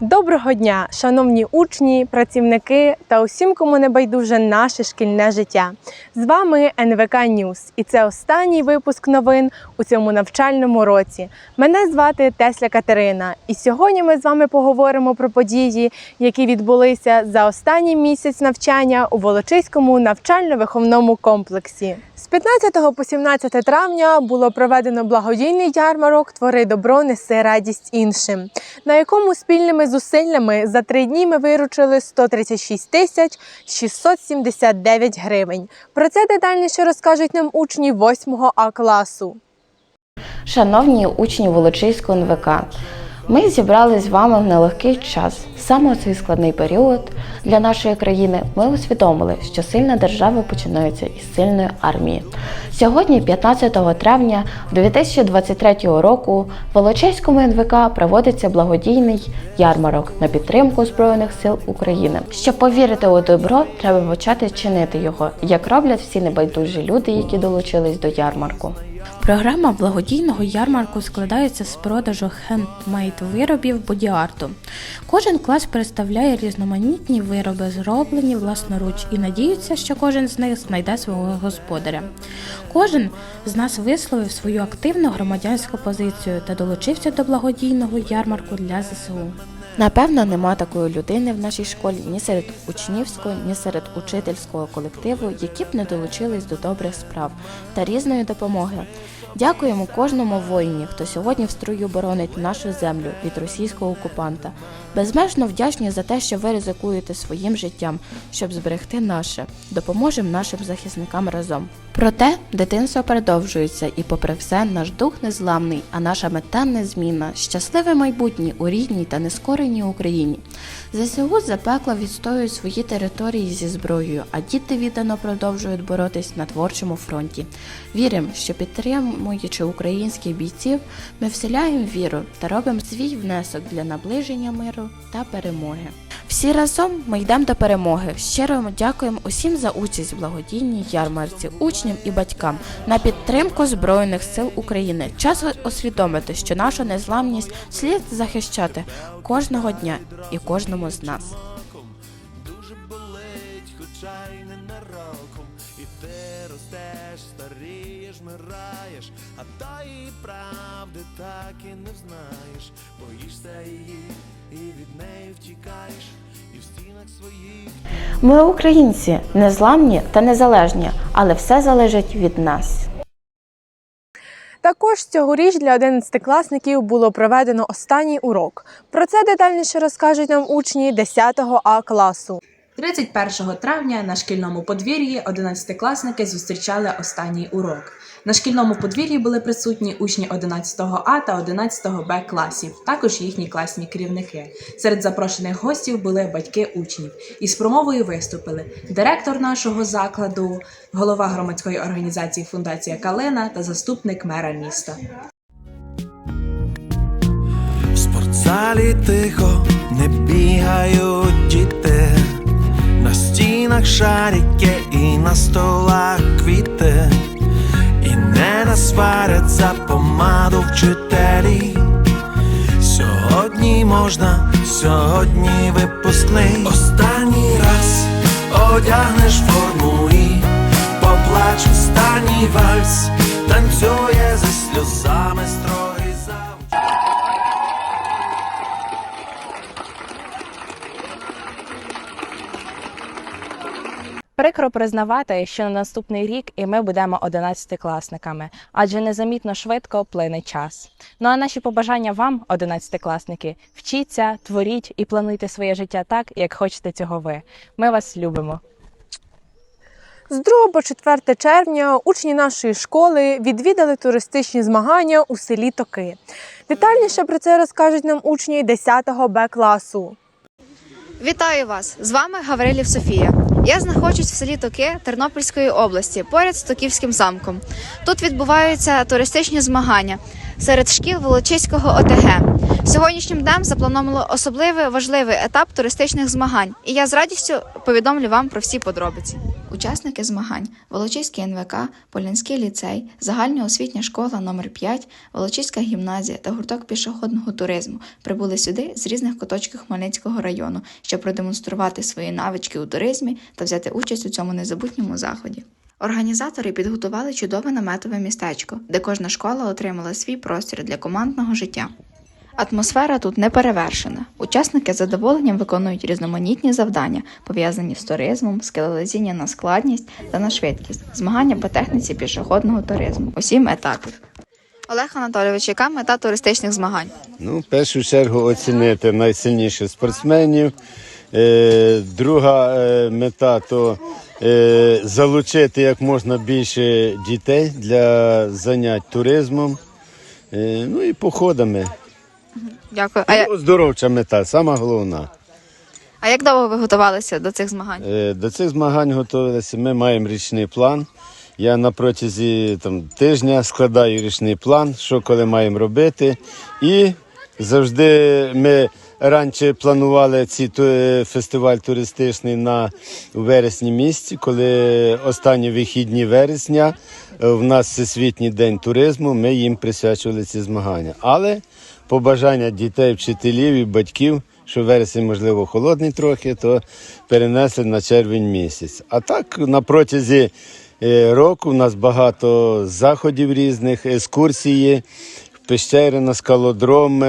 Доброго дня, шановні учні, працівники та усім, кому не байдуже наше шкільне життя. З вами НВК Ньюс, і це останній випуск новин у цьому навчальному році. Мене звати Тесля Катерина, і сьогодні ми з вами поговоримо про події, які відбулися за останній місяць навчання у Волочиському навчально-виховному комплексі. З 15 по 17 травня було проведено благодійний ярмарок Твори добро, неси радість іншим, на якому спільними зусиллями за три дні ми виручили 136 тисяч 679 гривень. Про це детальніше розкажуть нам учні 8 А класу. Шановні учні Волочиського НВК, ми зібрались з вами в нелегкий час. Саме у цей складний період для нашої країни ми усвідомили, що сильна держава починається із сильної армії. Сьогодні, 15 травня 2023 року, в Волочиському НВК проводиться благодійний ярмарок на підтримку Збройних сил України. Щоб повірити у добро, треба почати чинити його, як роблять всі небайдужі люди, які долучились до ярмарку. Програма благодійного ярмарку складається з продажу хендмейд виробів боді-арту. Кожен клас представляє різноманітні вироби, зроблені власноруч, і надіються, що кожен з них знайде свого господаря. Кожен з нас висловив свою активну громадянську позицію та долучився до благодійного ярмарку для ЗСУ. Напевно, нема такої людини в нашій школі ні серед учнівського, ні серед учительського колективу, які б не долучились до добрих справ та різної допомоги. Дякуємо кожному воїні, хто сьогодні в строю боронить нашу землю від російського окупанта. Безмежно вдячні за те, що ви ризикуєте своїм життям, щоб зберегти наше. Допоможемо нашим захисникам разом. Проте дитинство продовжується, і, попри все, наш дух незламний, а наша мета незмінна. Щасливе майбутнє у рідній та нескореній Україні. ЗСУ запекло відстоюють свої території зі зброєю, а діти віддано продовжують боротись на творчому фронті. Віримо, що підтримуючи українських бійців, ми вселяємо віру та робимо свій внесок для наближення миру та перемоги. Всі разом ми йдемо до перемоги. Щиро дякуємо усім за участь в благодійній ярмарці, учням і батькам на підтримку Збройних сил України. Час усвідомити, що нашу незламність слід захищати кожного дня і кожному з нас. дуже болить, хоча й не нароком. І ти ростеш, старієш, мираєш, а тої правди так і не знаєш. Боїшся її і від неї втікаєш, і в стінах своїх Ми українці, незламні та незалежні, але все залежить від нас. Також цьогоріч для 11-класників було проведено останній урок. Про це детальніше розкажуть нам учні 10 А класу. 31 травня на шкільному подвір'ї 11-класники зустрічали останній урок. На шкільному подвір'ї були присутні учні 11 А та 11 Б класів, також їхні класні керівники. Серед запрошених гостів були батьки учнів. Із промовою виступили директор нашого закладу, голова громадської організації Фундація Калина та заступник мера міста. В спортзалі тихо не бігають діти, на стінах шарики і на столах квіти, за помаду вчителі. Сьогодні можна, сьогодні випускний. Останній раз одягнеш форму і поплач останній вальс, танцює Прикро признавати, що на наступний рік і ми будемо одинадцятикласниками, адже незамітно швидко плине час. Ну а наші побажання вам, одинадцятикласники, вчіться, творіть і плануйте своє життя так, як хочете цього ви. Ми вас любимо. З 2 по 4 червня учні нашої школи відвідали туристичні змагання у селі Токи. Детальніше про це розкажуть нам учні 10 Б класу. Вітаю вас! З вами Гаврилів Софія. Я знаходжусь в селі Токи Тернопільської області, поряд з Токівським замком. Тут відбуваються туристичні змагання серед шкіл Волочиського ОТГ. Сьогоднішнім днем заплановано особливий важливий етап туристичних змагань, і я з радістю повідомлю вам про всі подробиці. Учасники змагань Волочиський НВК, Полянський ліцей, загальна освітня школа номер 5 Волочиська гімназія та гурток пішохідного туризму прибули сюди з різних куточків Хмельницького району, щоб продемонструвати свої навички у туризмі та взяти участь у цьому незабутньому заході. Організатори підготували чудове наметове містечко, де кожна школа отримала свій простір для командного життя. Атмосфера тут не перевершена. Учасники з задоволенням виконують різноманітні завдання, пов'язані з туризмом, скелелезіння на складність та на швидкість, змагання по техніці пішохідного туризму у сім етапів. Олег Анатолійович, яка мета туристичних змагань? Ну, в першу чергу оцінити найсильніших спортсменів. Е, друга е, мета то залучити як можна більше дітей для занять туризмом. Е, ну і походами. Дякую. А, я- Ну, Оздоровча мета, сама головна. а як довго ви готувалися до цих змагань? Е, До цих змагань готувалися. Ми маємо річний план. Я на протязі там, тижня складаю річний план, що коли маємо робити. І завжди ми раніше планували цей ту- фестиваль туристичний на вересні місяці, коли останні вихідні вересня е, в нас всесвітній день туризму, ми їм присвячували ці змагання. Але побажання дітей, вчителів і батьків, що вересень, можливо, холодний трохи, то перенесли на червень місяць. А так на протязі е, року у нас багато заходів різних, екскурсії, пещери на скалодром,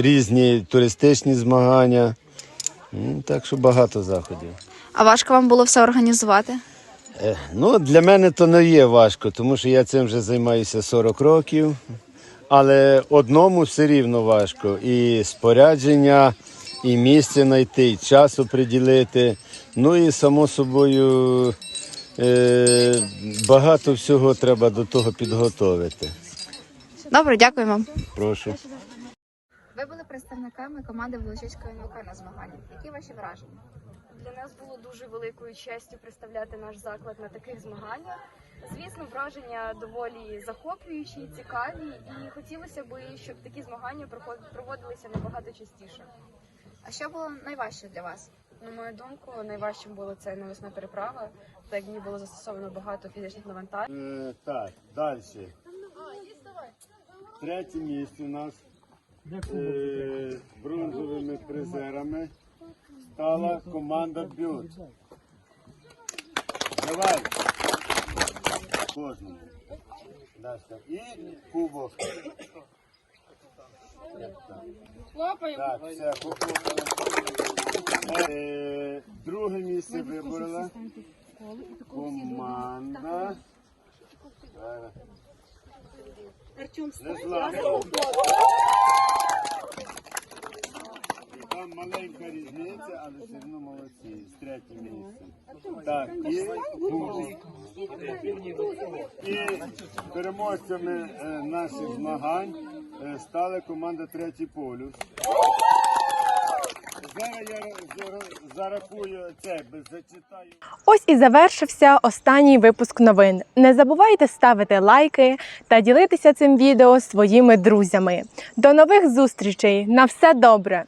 різні туристичні змагання. Так що багато заходів. А важко вам було все організувати? Е, Ну, для мене то не є важко, тому що я цим вже займаюся 40 років. Але одному все рівно важко. І спорядження, і місце знайти, і час оприділити. Ну і само собою е, багато всього треба до того підготовити. Добре, дякую вам. Прошу. Ви були представниками команди Волочиської НВК на змаганнях. Які ваші враження? Для нас було дуже великою честю представляти наш заклад на таких змаганнях. Звісно, враження доволі захоплюючі, цікаві, і хотілося б, щоб такі змагання проводилися набагато частіше. А що було найважче для вас? На мою думку, найважчим було це навесна переправа, так як в ній було застосовано багато фізичних навантажень. Е, так, далі. Третє місце у нас е, бронзовими призерами стала команда Бют. Давай. Кожному. І кубок. Так, все, похлопали. Е, друге місце виборола команда. Зараз. Незламна. І Там маленька різниця, але все одно молодці. З третє місце. Так, і. І переможцями е, наших змагань е, стала команда Третій полюс. Я зарахую це, зачитаю. Ось і завершився останній випуск новин. Не забувайте ставити лайки та ділитися цим відео своїми друзями. До нових зустрічей! На все добре!